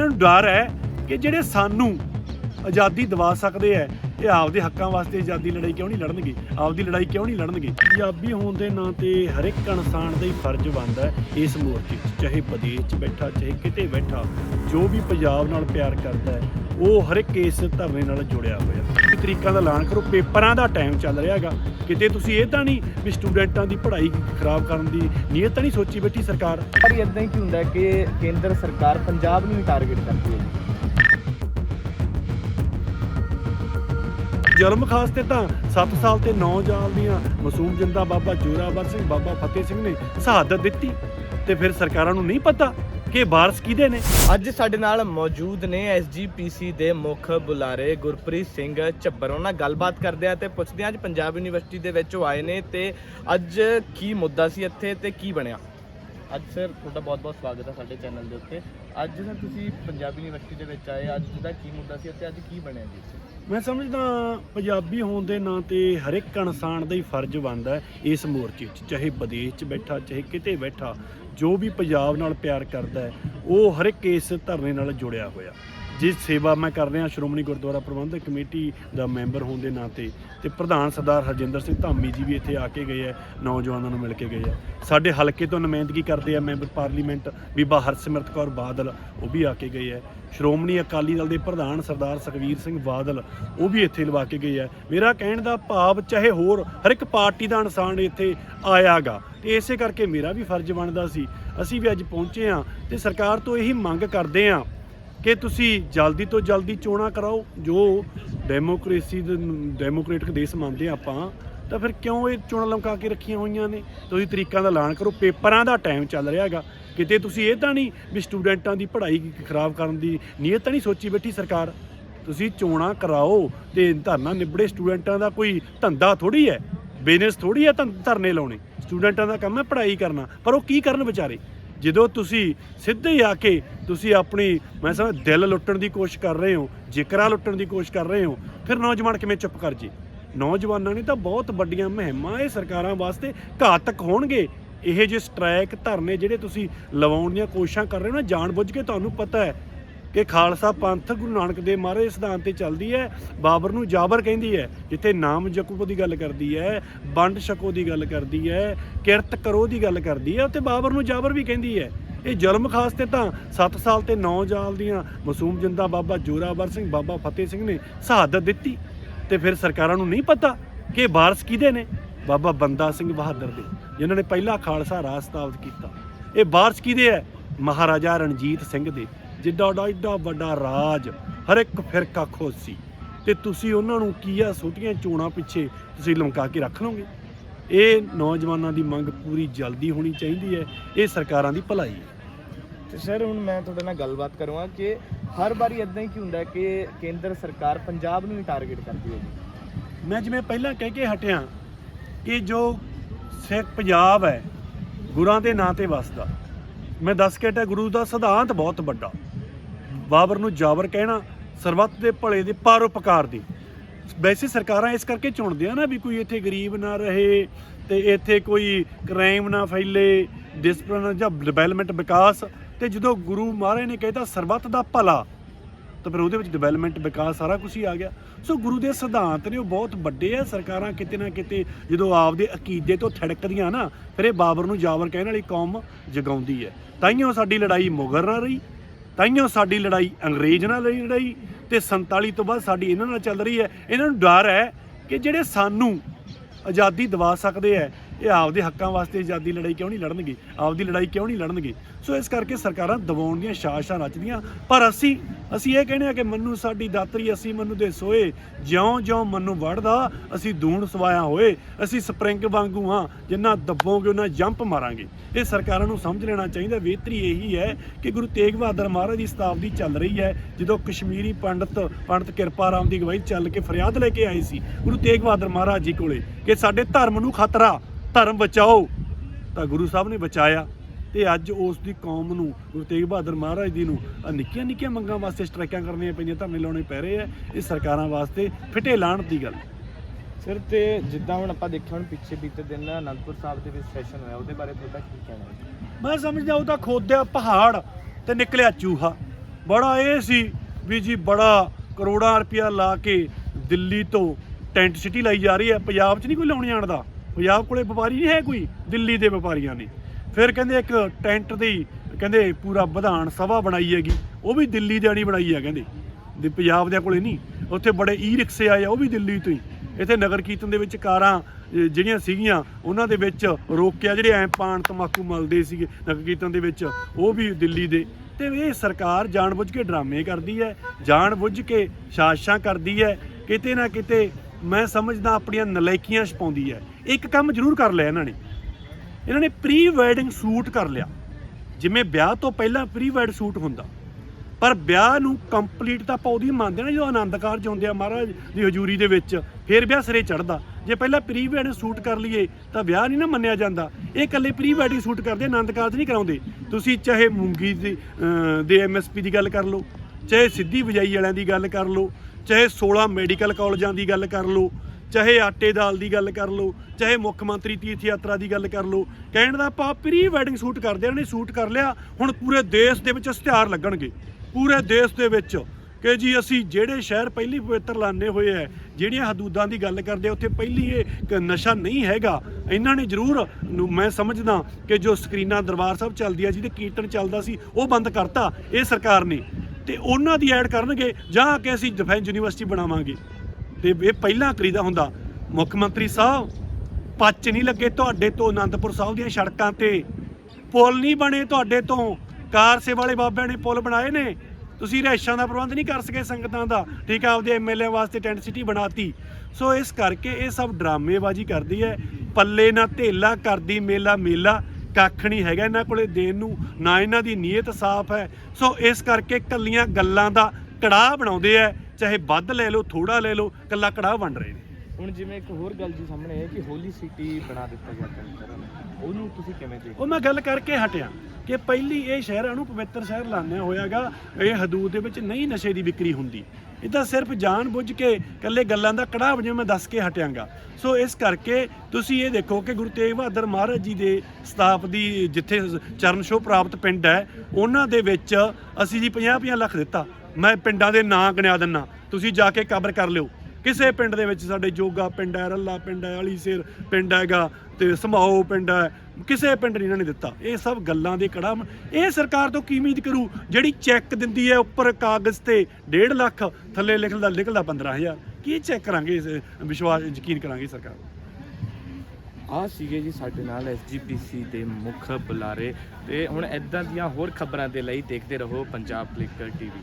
ਇਹਨਾਂ ਨੂੰ ਡਰ ਹੈ ਕਿ ਜਿਹੜੇ ਸਾਨੂੰ ਆਜ਼ਾਦੀ ਦਿਵਾ ਸਕਦੇ ਐ ਇਹ ਆਪਦੇ ਹੱਕਾਂ ਵਾਸਤੇ ਆਜ਼ਾਦੀ ਲੜਾਈ ਕਿਉਂ ਨਹੀਂ ਲੜਨਗੇ? ਆਪਦੀ ਲੜਾਈ ਕਿਉਂ ਨਹੀਂ ਲੜਨਗੇ? ਪੰਜਾਬੀ ਹੋਣ ਦੇ ਨਾਂ ਤੇ ਹਰ ਇੱਕ ਇਨਸਾਨ ਦਾ ਹੀ ਫਰਜ਼ ਬਣਦਾ ਹੈ ਇਸ ਮੋਰਚੇ 'ਚ, ਚਾਹੇ ਵਿਦੇਸ਼ 'ਚ ਬੈਠਾ, ਚਾਹੇ ਕਿਤੇ ਬੈਠਾ, ਜੋ ਵੀ ਪੰਜਾਬ ਨਾਲ ਪਿਆਰ ਕਰਦਾ ਹੈ, ਉਹ ਹਰ ਇੱਕ ਇਸ ਧਰਨੇ ਨਾਲ ਜੁੜਿਆ ਹੋਇਆ। ਤਰੀਕਾਂ ਦਾ ਐਲਾਨ ਕਰੋ ਪੇਪਰਾਂ ਦਾ ਟਾਈਮ ਚੱਲ ਰਿਹਾ ਹੈਗਾ। ਕਿਤੇ ਤੁਸੀਂ ਇਹ ਤਾਂ ਨਹੀਂ ਵੀ ਸਟੂਡੈਂਟਾਂ ਦੀ ਪੜ੍ਹਾਈ ਖਰਾਬ ਕਰਨ ਦੀ ਨੀਅਤ ਤਾਂ ਨਹੀਂ ਸੋਚੀ ਬੈਠੀ ਸਰਕਾਰ? ਪਰ ਇਦਾਂ ਹੀ ਕੀ ਹੁੰਦਾ ਕਿ ਕੇਂਦਰ ਸਰਕਾਰ ਪੰਜਾਬ ਨੂੰ ਹੀ ਟਾਰਗੇਟ ਕਰਦੀ ਹੈ ਜਰਮ ਖਾਸ ਤੇ ਤਾਂ 7 ਸਾਲ ਤੇ 9 ਸਾਲ ਦੀਆਂ ਮਾਸੂਮ ਜਿੰਦਾ ਬਾਬਾ ਜੋਰਾਵਰ ਸਿੰਘ ਬਾਬਾ ਫਤਿਹ ਸਿੰਘ ਨੇ ਸ਼ਹਾਦਤ ਦਿੱਤੀ ਤੇ ਫਿਰ ਸਰਕਾਰਾਂ ਨੂੰ ਨਹੀਂ ਪਤਾ। ਕਿ ਵਾਰਸ ਕਿਹਦੇ ਨੇ? ਅੱਜ ਸਾਡੇ ਨਾਲ ਮੌਜੂਦ ਨੇ ਐਸਜੀਪੀਸੀ ਦੇ ਮੁੱਖ ਬੁਲਾਰੇ ਗੁਰਪ੍ਰੀਤ ਸਿੰਘ ਝੱਬਰ। ਉਹਨਾਂ ਨਾਲ ਗੱਲਬਾਤ ਕਰਦੇ ਆ ਤੇ ਪੁੱਛਦੇ ਆ ਅੱਜ ਪੰਜਾਬ ਯੂਨੀਵਰਸਿਟੀ ਦੇ ਵਿੱਚ ਉਹ ਆਏ ਨੇ ਤੇ ਅੱਜ ਕੀ ਮੁੱਦਾ ਸੀ ਇੱਥੇ ਤੇ ਕੀ ਬਣਿਆ? ਅੱਜ ਸਰ ਤੁਹਾਡਾ ਬਹੁਤ-ਬਹੁਤ ਸਵਾਗਤ ਹੈ ਸਾਡੇ ਚੈਨਲ ਦੇ ਉੱਤੇ। ਅੱਜ ਸਰ ਤੁਸੀਂ ਪੰਜਾਬ ਯੂਨੀਵਰਸਿਟੀ ਦੇ ਵਿੱਚ ਆਏ ਅੱਜ ਦਾ ਕੀ ਮੁੱਦਾ ਸੀ ਅਤੇ ਅੱਜ ਕੀ ਬਣਿਆ ਜੀ? ਮੈਂ ਸਮਝਦਾ ਪੰਜਾਬੀ ਹੋਣ ਦੇ ਨਾਂ ਤੇ ਹਰ ਇੱਕ ਇਨਸਾਨ ਦਾ ਹੀ ਫਰਜ਼ ਬਣਦਾ ਹੈ ਇਸ ਮੋਰਚੇ 'ਚ ਚਾਹੇ ਵਿਦੇਸ਼ 'ਚ ਬੈਠਾ ਚਾਹੇ ਕਿਤੇ ਬੈਠਾ। ਜੋ ਵੀ ਪੰਜਾਬ ਨਾਲ ਪਿਆਰ ਕਰਦਾ ਹੈ, ਉਹ ਹਰ ਇੱਕ ਇਸ ਧਰਨੇ ਨਾਲ ਜੁੜਿਆ ਹੋਇਆ। ਜਿਸ ਸੇਵਾ ਮੈਂ ਕਰ ਰਿਹਾ, ਸ਼੍ਰੋਮਣੀ ਗੁਰਦੁਆਰਾ ਪ੍ਰਬੰਧਕ ਕਮੇਟੀ ਦਾ ਮੈਂਬਰ ਹੋਣ ਦੇ ਨਾਤੇ ਤੇ ਪ੍ਰਧਾਨ ਸਰਦਾਰ ਹਰਜਿੰਦਰ ਸਿੰਘ ਧਾਮੀ ਜੀ ਵੀ ਇੱਥੇ ਆ ਕੇ ਗਏ ਆ ਨੌਜਵਾਨਾਂ ਨੂੰ ਮਿਲ ਕੇ ਗਏ ਆ ਸਾਡੇ ਹਲਕੇ ਤੋਂ ਨੁਮਾਇੰਦਗੀ ਕਰਦੇ ਆ ਮੈਂਬਰ ਪਾਰਲੀਮੈਂਟ ਬੀਬਾ ਹਰਸਿਮਰਤ ਕੌਰ ਬਾਦਲ, ਉਹ ਵੀ ਆ ਕੇ ਗਏ ਆ ਸ਼੍ਰੋਮਣੀ ਅਕਾਲੀ ਦਲ ਦੇ ਪ੍ਰਧਾਨ ਸਰਦਾਰ ਸੁਖਵੀਰ ਸਿੰਘ ਬਾਦਲ, ਉਹ ਵੀ ਇੱਥੇ ਲਵਾ ਕੇ ਗਏ ਆ ਮੇਰਾ ਕਹਿਣ ਦਾ ਭਾਵ ਚਾਹੇ ਹੋਰ ਹਰ ਇੱਕ ਪਾਰਟੀ ਦਾ ਇਨਸਾਨ ਇੱਥੇ ਆਇਆਗਾ ਤੇ ਇਸੇ ਕਰਕੇ ਮੇਰਾ ਵੀ ਫਰਜ਼ ਬਣਦਾ ਸੀ। ਅਸੀਂ ਵੀ ਅੱਜ ਪਹੁੰਚੇ ਹਾਂ ਤੇ ਸਰਕਾਰ ਤੋਂ ਇਹੀ ਮੰਗ ਕਰਦੇ ਹਾਂ ਕਿ ਤੁਸੀਂ ਜਲਦੀ ਤੋਂ ਜਲਦੀ ਚੋਣਾਂ ਕਰਾਓ। ਜੋ ਡੈਮੋਕ੍ਰੇਸੀ ਦੇ ਦੇਸ਼ ਮੰਨਦੇ ਆ ਆਪਾਂ, ਤਾਂ ਫਿਰ ਕਿਉਂ ਇਹ ਚੋਣਾਂ ਲਮਕਾ ਕੇ ਰੱਖੀਆਂ ਹੋਈਆਂ ਨੇ? ਤੁਸੀਂ ਤਰੀਕਾਂ ਦਾ ਐਲਾਨ ਕਰੋ। ਪੇਪਰਾਂ ਦਾ ਟਾਈਮ ਚੱਲ ਰਿਹਾ ਹੈਗਾ। ਕਿਤੇ ਤੁਸੀਂ ਇਹ ਤਾਂ ਨਹੀਂ ਵੀ ਸਟੂਡੈਂਟਾਂ ਦੀ ਪੜ੍ਹਾਈ ਖਰਾਬ ਕਰਨ ਦੀ ਨੀਅਤ ਤਾਂ ਨਹੀਂ ਸੋਚੀ ਬੈਠੀ ਸਰਕਾਰ? ਤੁਸੀਂ ਚੋਣਾਂ ਕਰਾਓ ਤੇ ਧਰਨਾ ਨਿਬੜੇ। ਸਟੂਡੈਂਟਾਂ ਦਾ ਕੋਈ ਧੰਦਾ ਥੋੜੀ ਹੈ। ਬਿਜ਼ਨਸ ਥੋੜੀ ਹੈ ਧੰ- ਧਰਨੇ ਲਾਉਣੇ। ਸਟੂਡੈਂਟਾਂ ਦਾ ਕੰਮ ਹੈ ਪੜ੍ਹਾਈ ਕਰਨਾ, ਪਰ ਉਹ ਕੀ ਕਰਨ ਵਿਚਾਰੇ? ਜਦੋਂ ਤੁਸੀਂ ਸਿੱਧੇ ਹੀ ਆ ਕੇ ਤੁਸੀਂ ਆਪਣੀ, ਮੈਂ ਸਮਝ, ਦਿਲ ਲੁੱਟਣ ਦੀ ਕੋਸ਼ਿਸ਼ ਕਰ ਰਹੇ ਹੋ, ਜਿਕਰਾ ਲੁੱਟਣ ਦੀ ਕੋਸ਼ਿਸ਼ ਕਰ ਰਹੇ ਹੋ, ਫਿਰ ਨੌਜਵਾਨ ਕਿਵੇਂ ਚੁੱਪ ਕਰ ਜੇ? ਨੌਜਵਾਨਾਂ ਨੇ ਤਾਂ ਬਹੁਤ ਵੱਡੀਆਂ ਮੁਹਿੰਮਾਂ ਇਹ ਸਰਕਾਰਾਂ ਵਾਸਤੇ ਘਾਤਕ ਹੋਣਗੇ। ਇਹ ਜਿਹੇ ਸਟ੍ਰਾਈਕ ਧਰਨੇ ਜਿਹੜੇ ਤੁਸੀਂ ਲਵਾਉਣ ਦੀਆਂ ਕੋਸ਼ਿਸ਼ਾਂ ਕਰ ਰਹੇ ਹੋ ਨਾ, ਜਾਣਬੁੱਝ ਕੇ ਤੁਹਾਨੂੰ ਪਤਾ ਹੈ ਕਿ ਖਾਲਸਾ ਪੰਥ ਗੁਰੂ ਨਾਨਕ ਦੇਵ ਮਹਾਰਾਜ ਦੇ ਸਿਧਾਂਤ ਤੇ ਚੱਲਦੀ ਹੈ। ਬਾਬਰ ਨੂੰ ਜਾਬਰ ਕਹਿੰਦੀ ਹੈ, ਜਿੱਥੇ ਨਾਮ ਜਪੋ ਦੀ ਗੱਲ ਕਰਦੀ ਹੈ, ਵੰਡ ਛਕੋ ਦੀ ਗੱਲ ਕਰਦੀ ਹੈ, ਕਿਰਤ ਕਰੋ ਦੀ ਗੱਲ ਕਰਦੀ ਹੈ, ਉੱਥੇ ਬਾਬਰ ਨੂੰ ਜਾਬਰ ਵੀ ਕਹਿੰਦੀ ਹੈ। ਇਹ ਜ਼ੁਲਮ ਖਾਸ ਤੇ ਤਾਂ 7 ਸਾਲ ਤੇ 9 ਜਾਲ ਦੀਆਂ ਮਾਸੂਮ ਜਿੰਦਾ ਬਾਬਾ ਜੋਰਾਵਰ ਸਿੰਘ, ਬਾਬਾ ਫਤਿਹ ਸਿੰਘ ਨੇ ਸ਼ਹਾਦਤ ਦਿੱਤੀ ਤੇ ਫਿਰ ਸਰਕਾਰਾਂ ਨੂੰ ਨਹੀਂ ਪਤਾ ਕਿ ਇਹ ਵਾਰਸ ਕਿਹਦੇ ਨੇ? ਬਾਬਾ ਬੰਦਾ ਸਿੰਘ ਬਹਾਦਰ ਦੇ, ਜਿਨ੍ਹਾਂ ਨੇ ਪਹਿਲਾ ਖਾਲਸਾ ਰਾਜ ਸਥਾਪਿਤ ਕੀਤਾ। ਇਹ ਵਾਰਸ ਕਿਹਦੇ ਹੈ? ਮਹਾਰਾਜਾ ਰਣਜੀਤ ਸਿੰਘ ਦੇ। ਜਿੱਡਾ ਡਾ ਏਡਾ ਵੱਡਾ ਰਾਜ ਹਰ ਇੱਕ ਫਿਰਕਾ ਖੋਸੀ। ਤੇ ਤੁਸੀਂ ਉਹਨਾਂ ਨੂੰ ਕੀ ਆ ਛੋਟੀਆਂ ਚੋਣਾਂ ਪਿੱਛੇ ਤੁਸੀਂ ਲਮਕਾ ਕੇ ਰੱਖ ਲਓਗੇ? ਇਹ ਨੌਜਵਾਨਾਂ ਦੀ ਮੰਗ ਪੂਰੀ ਜਲਦੀ ਹੋਣੀ ਚਾਹੀਦੀ ਹੈ ਇਹ ਸਰਕਾਰਾਂ ਦੀ ਭਲਾਈ ਹੈ। ਤੇ ਸਰ ਹੁਣ ਮੈਂ ਤੁਹਾਡੇ ਨਾਲ ਗੱਲਬਾਤ ਕਰੂੰਗਾ ਕਿ ਹਰ ਵਾਰੀ ਇਦਾਂ ਹੀ ਕੀ ਹੁੰਦਾ ਕਿ ਕੇਂਦਰ ਸਰਕਾਰ ਪੰਜਾਬ ਨੂੰ ਹੀ ਟਾਰਗੇਟ ਕਰਦੀ ਹੈ ਮੈਂ ਜਿਵੇਂ ਪਹਿਲਾਂ ਕਹਿ ਕੇ ਹਟਿਆ ਕਿ ਜੋ ਸਿੱਖ ਪੰਜਾਬ ਹੈ ਗੁਰਾਂ ਦੇ ਨਾਂ ਤੇ ਵਸਦਾ। ਮੈਂ ਦੱਸ ਕੇ ਹਟਿਆ ਗੁਰੂ ਦਾ ਸਿਧਾਂਤ ਬਹੁਤ ਵੱਡਾ। ਬਾਬਰ ਨੂੰ ਜਾਬਰ ਕਹਿਣਾ ਸਰਬੱਤ ਦੇ ਭਲੇ ਦੇ ਪਰਉਪਕਾਰ ਦੀ। ਵੈਸੇ ਸਰਕਾਰਾਂ ਇਸ ਕਰਕੇ ਚੁਣਦੀਆਂ ਨਾ ਵੀ ਕੋਈ ਇੱਥੇ ਗਰੀਬ ਨਾ ਰਹੇ ਤੇ ਇੱਥੇ ਕੋਈ ਕ੍ਰਾਈਮ ਨਾ ਫੈਲੇ ਡਿਸਪਲਿਨ ਜਾਂ ਡਿਵੈਲਪਮੈਂਟ ਵਿਕਾਸ। ਤੇ ਜਦੋਂ ਗੁਰੂ ਮਹਾਰਾਜ ਨੇ ਕਹਿਤਾ ਸਰਬੱਤ ਦਾ ਭਲਾ, ਤਾਂ ਫਿਰ ਉਹਦੇ ਵਿੱਚ ਡਿਵੈਲਪਮੈਂਟ ਵਿਕਾਸ ਸਾਰਾ ਕੁਝ ਹੀ ਆ ਗਿਆ। ਸੋ ਗੁਰੂ ਦੇ ਸਿਧਾਂਤ ਨੇ ਉਹ ਬਹੁਤ ਵੱਡੇ ਆ, ਸਰਕਾਰਾਂ ਕਿਤੇ ਨਾ ਕਿਤੇ ਜਦੋਂ ਆਪਦੇ ਅਕੀਦੇ ਤੋਂ ਥੜਕਦੀਆਂ ਨਾ, ਫਿਰ ਇਹ ਬਾਬਰ ਨੂੰ ਜਾਬਰ ਕਹਿਣ ਵਾਲੀ ਕੌਮ ਜਗਾਉਂਦੀ ਹੈ। ਤਾਈਓ ਸਾਡੀ ਲੜਾਈ ਮੁਗਰ ਨਾਲ ਰਹੀ। ਤਾਈਓ ਸਾਡੀ ਲੜਾਈ ਅੰਗਰੇਜ਼ ਨਾਲ ਲੜਾਈ ਤੇ 47 ਤੋਂ ਬਾਅਦ ਸਾਡੀ ਇਹਨਾਂ ਨਾਲ ਚੱਲ ਰਹੀ ਹੈ। ਇਹਨਾਂ ਨੂੰ ਡਰ ਹੈ ਕਿ ਜਿਹੜੇ ਸਾਨੂੰ ਆਜ਼ਾਦੀ ਦਿਵਾ ਸਕਦੇ ਹੈ ਇਹ ਆਪਦੇ ਹੱਕਾਂ ਵਾਸਤੇ ਆਜ਼ਾਦੀ ਲੜਾਈ ਕਿਉਂ ਨਹੀਂ ਲੜਨਗੇ? ਆਪਦੀ ਲੜਾਈ ਕਿਉਂ ਨਹੀਂ ਲੜਨਗੇ? ਸੋ ਇਸ ਕਰਕੇ ਸਰਕਾਰਾਂ ਦਬਾਉਣ ਦੀਆਂ ਸਾਜ਼ਿਸ਼ਾਂ ਰਚਦੀਆਂ। ਪਰ ਅਸੀਂ ਅਸੀਂ ਇਹ ਕਹਿੰਦੇ ਆ ਕਿ ਮੰਨੂ ਸਾਡੀ ਦਾਤਰੀ, ਅਸੀਂ ਮੰਨੂ ਦੇ ਸੋਏ। ਜਿਉਂ-ਜਿਉਂ ਮੰਨੂ ਵੜਦਾ ਅਸੀਂ ਦੂਣ ਸਵਾਇਆ ਹੋਏ। ਅਸੀਂ ਸਪਰਿੰਗ ਵਾਂਗੂ ਹਾਂ, ਜਿੰਨਾ ਦੱਬੋਗੇ ਉਹਨਾਂ ਜੰਪ ਮਾਰਾਂਗੇ। ਇਹ ਸਰਕਾਰਾਂ ਨੂੰ ਸਮਝ ਲੈਣਾ ਚਾਹੀਦਾ। ਵੇਤਰੀ ਇਹੀ ਹੈ ਕਿ ਗੁਰੂ ਤੇਗ ਬਹਾਦਰ ਮਹਾਰਾਜ ਦੀ ਸ਼ਤਾਬਦੀ ਚੱਲ ਰਹੀ ਹੈ। ਜਦੋਂ ਕਸ਼ਮੀਰੀ ਪੰਡਤ ਪੰਡਤ ਕਿਰਪਾ ਰਾਮ ਦੀ ਅਗਵਾਈ ਚੱਲ ਕੇ ਫਰਿਆਦ ਲੈ ਕੇ ਆਏ ਸੀ, ਗੁਰੂ ਤੇਗ ਬਹਾਦਰ ਮਹਾਰਾਜ ਜੀ ਕੋਲੇ ਕਿ ਸਾਡੇ ਧਰਮ ਨੂੰ ਖਤਰਾ ਧਰਮ ਬਚਾਓ। ਤਾਂ ਗੁਰੂ ਸਾਹਿਬ ਨੇ ਬਚਾਇਆ ਤੇ ਅੱਜ ਉਸ ਦੀ ਕੌਮ ਨੂੰ ਗੁਰੂ ਤੇਗ ਬਹਾਦਰ ਮਹਾਰਾਜ ਜੀ ਨੂੰ ਆਹ ਨਿੱਕੀਆਂ ਨਿੱਕੀਆਂ ਮੰਗਾਂ ਵਾਸਤੇ ਸਟ੍ਰਾਈਕਾਂ ਕਰਨੀਆਂ ਪਈਆਂ ਧਰਨੇ ਲਾਉਣੇ ਪੈ ਰਹੇ ਆ ਇਹ ਸਰਕਾਰਾਂ ਵਾਸਤੇ ਫਿੱਟੇ ਲਾਣ ਦੀ ਗੱਲ। ਸਰ ਤੇ ਜਿੱਦਾਂ ਹੁਣ ਆਪਾਂ ਦੇਖਿਆ ਹੁਣ ਪਿੱਛੇ ਬੀਤੇ ਦਿਨ ਅਨੰਦਪੁਰ ਸਾਹਿਬ ਦੇ ਵਿੱਚ ਸੈਸ਼ਨ ਹੋਇਆ ਉਹਦੇ ਬਾਰੇ ਤੁਹਾਡਾ ਕੀ ਕਹਿਣਾ ਹੈ? ਮੈਂ ਸਮਝਦਾ ਉਹ ਤਾਂ ਖੋਦਿਆ ਪਹਾੜ ਤੇ ਨਿਕਲਿਆ ਚੂਹਾ। ਬੜਾ ਇਹ ਸੀ ਵੀ ਜੀ ਬੜਾ ਕਰੋੜਾਂ ਰੁਪਇਆ ਲਾ ਕੇ ਦਿੱਲੀ ਤੋਂ ਟੈਂਟ ਸਿਟੀ ਲਈ ਜਾ ਰਹੀ ਹੈ ਪੰਜਾਬ 'ਚ ਨਹੀਂ ਕੋਈ ਲਾਉਣ ਜਾਣਦਾ ਪੰਜਾਬ ਕੋਲੇ ਵਪਾਰੀ ਨਹੀਂ ਹੈ ਕੋਈ, ਦਿੱਲੀ ਦੇ ਵਪਾਰੀਆਂ ਨੇ। ਫਿਰ ਕਹਿੰਦੇ ਇੱਕ ਟੈਂਟ ਦੀ, ਕਹਿੰਦੇ ਪੂਰਾ ਵਿਧਾਨ ਸਭਾ ਬਣਾਈ ਹੈਗੀ, ਉਹ ਵੀ ਦਿੱਲੀ ਦੇ ਆਣੀ ਬਣਾਈ ਹੈ ਕਹਿੰਦੇ। ਦੇ ਪੰਜਾਬ ਦੇ ਕੋਲੇ ਨਹੀਂ, ਉੱਥੇ ਬੜੇ ਈ ਰਿਕਸ਼ੇ ਆਏ ਆ, ਉਹ ਵੀ ਦਿੱਲੀ ਤੋਂ ਹੀ। ਇੱਥੇ ਨਗਰ ਕੀਰਤਨ ਦੇ ਵਿੱਚ ਕਾਰਾਂ ਜਿਹੜੀਆਂ ਸੀਗੀਆਂ, ਉਹਨਾਂ ਦੇ ਵਿੱਚ ਰੋਕਿਆ, ਜਿਹੜੇ ਐ ਪਾਨ ਤਮਾਕੂ ਮਲਦੇ ਸੀਗੇ ਨਗਰ ਕੀਰਤਨ ਦੇ ਵਿੱਚ, ਉਹ ਵੀ ਦਿੱਲੀ ਦੇ। ਤੇ ਇਹ ਸਰਕਾਰ ਜਾਣਬੁੱਝ ਕੇ ਡਰਾਮੇ ਕਰਦੀ ਹੈ, ਜਾਣਬੁੱਝ ਕੇ ਸਾਜ਼ਿਸ਼ਾਂ ਕਰਦੀ ਹੈ, ਕਿਤੇ ਨਾ ਕਿਤੇ ਮੈਂ ਸਮਝਦਾ ਆਪਣੀਆਂ ਨਲਾਇਕੀਆਂ ਛਪਾਉਂਦੀ ਹੈ। ਇੱਕ ਕੰਮ ਜ਼ਰੂਰ ਕਰ ਲਿਆ ਇਹਨਾਂ ਨੇ। ਇਹਨਾਂ ਨੇ ਪ੍ਰੀ ਵੈਡਿੰਗ ਸ਼ੂਟ ਕਰ ਲਿਆ। ਜਿਵੇਂ ਵਿਆਹ ਤੋਂ ਪਹਿਲਾਂ ਪ੍ਰੀ ਵੈਡ ਸ਼ੂਟ ਹੁੰਦਾ। ਪਰ ਵਿਆਹ ਨੂੰ ਕੰਪਲੀਟ ਤਾਂ ਆਪਾਂ ਉਹਦੀ ਮੰਨਦੇ ਨਾ ਜਦੋਂ ਆਨੰਦ ਕਾਰਜ ਹੁੰਦੇ ਆ ਮਹਾਰਾਜ ਦੀ ਹਜ਼ੂਰੀ ਦੇ ਵਿੱਚ ਫਿਰ ਵਿਆਹ ਸਿਰੇ ਚੜਦਾ ਜੇ ਪਹਿਲਾਂ ਪ੍ਰੀ ਵੈਡਿੰਗ ਸ਼ੂਟ ਕਰ ਲਈਏ ਤਾਂ ਵਿਆਹ ਨਹੀਂ ਨਾ ਮੰਨਿਆ ਜਾਂਦਾ। ਇਹ ਇਕੱਲੇ ਪ੍ਰੀ ਵੈਡਿੰਗ ਸ਼ੂਟ ਕਰਦੇ ਆਨੰਦ ਕਾਰਜ ਨਹੀਂ ਕਰਾਉਂਦੇ। ਤੁਸੀਂ ਚਾਹੇ ਮੂੰਗੀ ਦੀ ਅਹ, ਦੇ ਐਮਐਸਪੀ ਦੀ ਗੱਲ ਕਰ ਲਓ ਚਾਹੇ ਸਿੱਧੀ ਵਜਾਈ ਵਾਲਿਆਂ ਦੀ ਗੱਲ ਕਰ ਲਓ ਚਾਹੇ 16 ਮੈਡੀਕਲ ਕਾਲਜਾਂ ਦੀ ਗੱਲ ਕਰ ਲਓ ਚਾਹੇ ਆਟੇ ਦਾਲ ਦੀ ਗੱਲ ਕਰ ਲਓ, ਚਾਹੇ ਮੁੱਖ ਮੰਤਰੀ ਤੀਰਥ ਯਾਤਰਾ ਦੀ ਗੱਲ ਕਰ ਲਓ, ਕਹਿਣ ਦਾ ਆਪਾਂ ਪ੍ਰੀ ਵੈਡਿੰਗ ਸ਼ੂਟ ਕਰਦੇ ਆ ਉਹਨੇ ਸ਼ੂਟ ਕਰ ਲਿਆ, ਹੁਣ ਪੂਰੇ ਦੇਸ਼ ਦੇ ਵਿੱਚ ਇਸ਼ਤਿਹਾਰ ਲੱਗਣਗੇ। ਪੂਰੇ ਦੇਸ਼ ਦੇ ਵਿੱਚ ਕਿ ਜੀ ਅਸੀਂ ਜਿਹੜੇ ਸ਼ਹਿਰ ਪਹਿਲੀ ਪਵਿੱਤਰ ਲਾਣੇ ਹੋਏ ਐ ਜਿਹੜੀਆਂ ਹਦੂਦਾਂ ਦੀ ਗੱਲ ਕਰਦੇ ਉੱਥੇ ਪਹਿਲੀ ਇਹ ਕ- ਨਸ਼ਾ ਨਹੀਂ ਹੈਗਾ। ਇਹਨਾਂ ਨੇ ਜ਼ਰੂਰ ਮੈਂ ਸਮਝਦਾ ਕਿ ਜੋ ਸਕਰੀਨਾਂ ਦਰਬਾਰ ਸਾਹਿਬ ਚੱਲਦੀ ਆ, ਜਿਹਦੇ ਕੀਰਤਨ ਚੱਲਦਾ ਸੀ, ਉਹ ਬੰਦ ਕਰਤਾ, ਇਹ ਸਰਕਾਰ ਨੇ। ਤੇ ਉਹਨਾਂ ਦੀ ਐਡ ਕਰਨਗੇ ਜਾਂ ਕਿ ਅਸੀਂ ਡਿਫੈਂਸ ਯੂਨੀਵਰਸਿਟੀ ਬਣਾਵਾਂਗੇ। ਤੇ ਇਹ ਪਹਿਲਾਂ ਕਰੀਦਾ ਹੁੰਦਾ। ਮੁੱਖ ਮੰਤਰੀ ਸਾਹਿਬ, ਪੱਚ ਨਹੀਂ ਲੱਗੇ ਤੁਹਾਡੇ ਤੋਂ ਆਨੰਦਪੁਰ ਸਾਹਿਬ ਦੀਆਂ ਸੜਕਾਂ ਤੇ। ਪੁਲ ਨਹੀਂ ਬਣੇ ਤੁਹਾਡੇ ਤੋਂ। ਕਾਰ ਸੇ ਵਾਲੇ ਬਾਬਿਆਂ ਨੇ ਪੁਲ ਬਣਾਏ ਨੇ। ਤੁਸੀਂ ਰੈਸ਼ਾਂ ਦਾ ਪ੍ਰਬੰਧ ਨਹੀਂ ਕਰ ਸਕੇ ਸੰਗਤਾਂ ਦਾ। ਠੀਕ ਆ, ਆਪਦੇ ਐਮਐਲਏ ਵਾਸਤੇ ਟੈਂਟ ਸਿਟੀ ਬਣਾਤੀ। ਸੋ ਇਸ ਕਰਕੇ ਇਹ ਸਭ ਡਰਾਮੇਬਾਜ਼ੀ ਕਰਦੀ ਹੈ। ਪੱਲੇ ਨਾ ਧੇਲਾ ਕਰਦੀ, ਮੇਲਾ ਮੇਲਾ। ਕੱਖ ਨਹੀਂ ਹੈਗਾ ਇਹਨਾਂ ਕੋਲੇ ਦੇਣ ਨੂੰ। ਨਾ ਇਹਨਾਂ ਦੀ ਨੀਅਤ ਸਾਫ਼ ਹੈ। ਸੋ ਇਸ ਕਰਕੇ ਕੱਲੀਆਂ ਗੱਲਾਂ ਦਾ ਕੜਾਹ ਬਣਾਉਂਦੇ ਆ ਚਾਹੇ ਵੱਧ ਲੈ ਲਓ ਥੋੜਾ ਲੈ ਲਓ ਕੱਲਾ ਕੜਾਹ ਵੰਡ ਰਹੇ ਨੇ। ਹੁਣ ਜਿਵੇਂ ਇੱਕ ਹੋਰ ਗੱਲ ਜੀ ਸਾਹਮਣੇ ਹੈ ਕਿ ਹੋਲੀ ਸਿਟੀ ਬਣਾ ਦਿੱਤਾ ਗਿਆ ਕੈਂਸਰ ਉਹਨੂੰ ਤੁਸੀਂ ਕਿਵੇਂ ਦੇਖਦੇ ਉਹ ਮੈਂ ਗੱਲ ਕਰਕੇ ਹਟਿਆ ਕਿ ਪਹਿਲੀ ਇਹ ਸ਼ਹਿਰਾਂ ਨੂੰ ਪਵਿੱਤਰ ਸ਼ਹਿਰ ਲਾਣਿਆ ਹੋਇਆਗਾ ਇਹ ਹਦੂਦ ਦੇ ਵਿੱਚ ਨਹੀਂ ਨਸ਼ੇ ਦੀ ਵਿਕਰੀ ਹੁੰਦੀ। ਇਹ ਤਾਂ ਸਿਰਫ ਜਾਣ ਬੁੱਝ ਕੇ ਇਕੱਲੇ ਗੱਲਾਂ ਦਾ ਕੜਾਹ ਜਿਵੇਂ ਮੈਂ ਦੱਸ ਕੇ ਹਟਿਆਂਗਾ। ਸੋ ਇਸ ਕਰਕੇ ਤੁਸੀਂ ਇਹ ਦੇਖੋ ਕਿ ਗੁਰੂ ਤੇਗ ਬਹਾਦਰ ਮਹਾਰਾਜ ਜੀ ਦੇ ਸਤਾਪ ਦੀ ਜਿੱਥੇ ਚਰਨ ਛੋਹ ਪ੍ਰਾਪਤ ਪਿੰਡ ਹੈ ਉਹਨਾਂ ਦੇ ਵਿੱਚ ਅਸੀਂ ਜੀ 50-50 ਲੱਖ ਦਿੱਤਾ। ਮੈਂ ਪਿੰਡਾਂ ਦੇ ਨਾਂ ਗਿਣਿਆ ਦਿੰਨਾ। ਤੁਸੀਂ ਜਾ ਕੇ ਕਬਰ ਕਰ ਲਿਓ। ਕਿਸੇ ਪਿੰਡ ਦੇ ਵਿੱਚ ਸਾਡੇ ਜੋਗਾ ਪਿੰਡ ਹੈ, ਰੱਲਾ ਪਿੰਡ ਹੈ, ਅਲੀ ਸਿਰ ਪਿੰਡ ਹੈਗਾ ਤੇ ਸਮਾਓ ਪਿੰਡ ਹੈ, ਕਿਸੇ ਪਿੰਡ ਨੇ ਇਹਨਾਂ ਨੇ ਦਿੱਤਾ। ਇਹ ਸਭ ਗੱਲਾਂ ਦੇ ਕੜਾ ਇਹ ਸਰਕਾਰ ਤੋਂ ਕੀ ਉਮੀਦ ਕਰੂ? ਜਿਹੜੀ ਚੈੱਕ ਦਿੰਦੀ ਹੈ ਉੱਪਰ ਕਾਗਜ਼ ਤੇ 1.5 ਲੱਖ, ਥੱਲੇ ਲਿਖਦਾ ਲਿਖਦਾ 15000 ਕੀ ਚੈੱਕ ਕਰਾਂਗੇ ਵਿਸ਼ਵਾਸ, ਯਕੀਨ ਕਰਾਂਗੇ ਸਰਕਾਰ ਆ ਸੀਗੇ ਜੀ ਸਾਡੇ ਨਾਲ ਐਸਜੀਪੀਸੀ ਦੇ ਮੁੱਖ ਬੁਲਾਰੇ ਤੇ ਹੁਣ ਐਦਾਂ ਦੀਆਂ ਹੋਰ ਖਬਰਾਂ ਦੇ ਲਈ ਦੇਖਦੇ ਰਹੋ ਪੰਜਾਬ ਕਲਿੱਕਰ ਟੀਵੀ